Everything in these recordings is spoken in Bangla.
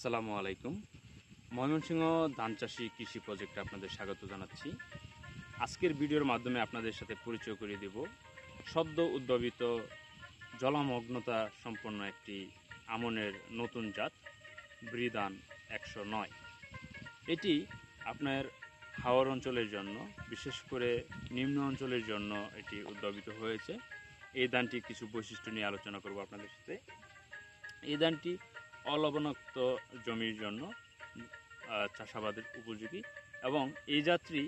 আসসালামু আলাইকুম। ময়মনসিংহ ধান চাষি কৃষি প্রজেক্টে আপনাদের স্বাগত জানাচ্ছি। আজকের ভিডিওর মাধ্যমে আপনাদের সাথে পরিচয় করিয়ে দেব। সদ্য উদ্ভাবিত জলমগ্নতা সম্পন্ন একটি আমনের নতুন জাত ব্রিদান একশো নয়। এটি আপনার হাওয়ার অঞ্চলের জন্য, বিশেষ করে নিম্ন অঞ্চলের জন্য এটি উদ্ভাবিত হয়েছে। এই দানটি কিছু বৈশিষ্ট্য নিয়ে আলোচনা করব আপনাদের সাথে। এই ধানটি অলবণাক্ত জমির জন্য চাষাবাদের উপযোগী। এবং এই যাত্রী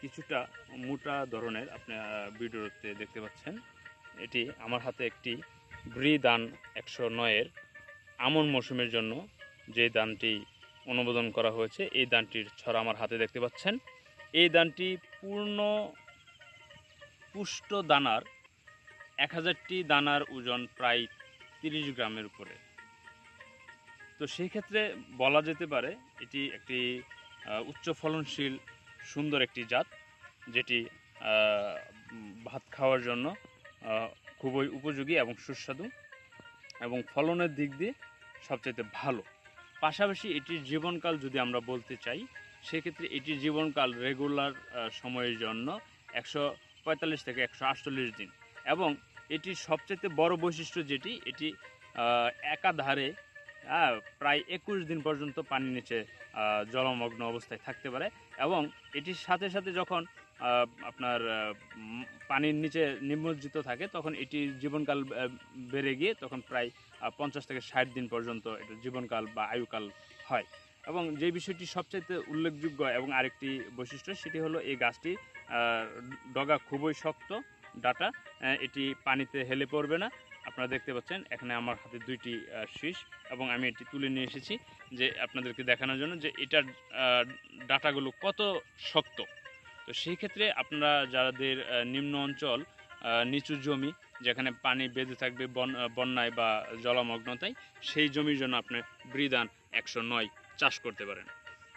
কিছুটা মোটা ধরনের আপনি ভিডিওতে দেখতে পাচ্ছেন। এটি আমার হাতে একটি ব্রি দান একশো নয়ের আমন মৌসুমের জন্য যে দানটি অনুমোদন করা হয়েছে, এই দানটির ছড়া আমার হাতে দেখতে পাচ্ছেন। এই দানটি পূর্ণ পুষ্ট দানার এক হাজারটি দানার ওজন প্রায় তিরিশ গ্রামের উপরে। তো সেই ক্ষেত্রে বলা যেতে পারে এটি একটি উচ্চ ফলনশীল, সুন্দর একটি জাত, যেটি ভাত খাওয়ার জন্য খুবই উপযোগী এবং সুস্বাদু এবং ফলনের দিক দিয়ে সবচাইতে ভালো। পাশাপাশি এটির জীবনকাল যদি আমরা বলতে চাই, সেক্ষেত্রে এটির জীবনকাল রেগুলার সময়ের জন্য একশো পঁয়তাল্লিশ থেকে একশো আটচল্লিশ দিন এবং এটির সবচেয়ে বড় বৈশিষ্ট্য যেটি, এটি একাধারে প্রায় একুশ দিন পর্যন্ত পানির নিচে জলমগ্ন অবস্থায় থাকতে পারে এবং এটির সাথে সাথে যখন আপনার পানির নিচে নিমজ্জিত থাকে, তখন এটি জীবনকাল বেড়ে গিয়ে তখন প্রায় পঞ্চাশ থেকে ষাট দিন পর্যন্ত এটার জীবনকাল বা আয়ুকাল হয়। এবং যে বিষয়টি সবচাইতে উল্লেখযোগ্য এবং আরেকটি বৈশিষ্ট্য, সেটি হলো এই গাছটি ডগা খুবই শক্ত, ডাটা এটি পানিতে হেলে পড়বে না। আপনারা দেখতে পাচ্ছেন, এখানে আমার হাতে দুইটি শীষ এবং আমি এটি তুলে নিয়ে এসেছি যে আপনাদেরকে দেখানোর জন্য যে এটার ডাটাগুলো কত শক্ত। তো সেই ক্ষেত্রে আপনারা যাদের নিম্ন অঞ্চল নিচু জমি, যেখানে পানি বেঁধে থাকবে বন- বন্যায় বা জলমগ্নতায়, সেই জমির জন্য আপনি ব্রিদান একশো নয় চাষ করতে পারেন।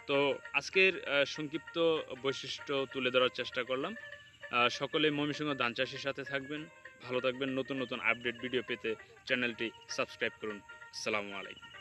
তো আজকের সংক্ষিপ্ত বৈশিষ্ট্য তুলে ধরার চেষ্টা করলাম। সকলে ময়মনসিংহ ধান চাষের সাথে থাকবেন। ভালো থাকবেন। নতুন নতুন আপডেট ভিডিও পেতে চ্যানেলটি সাবস্ক্রাইব করুন। আসসালামু আলাইকুম।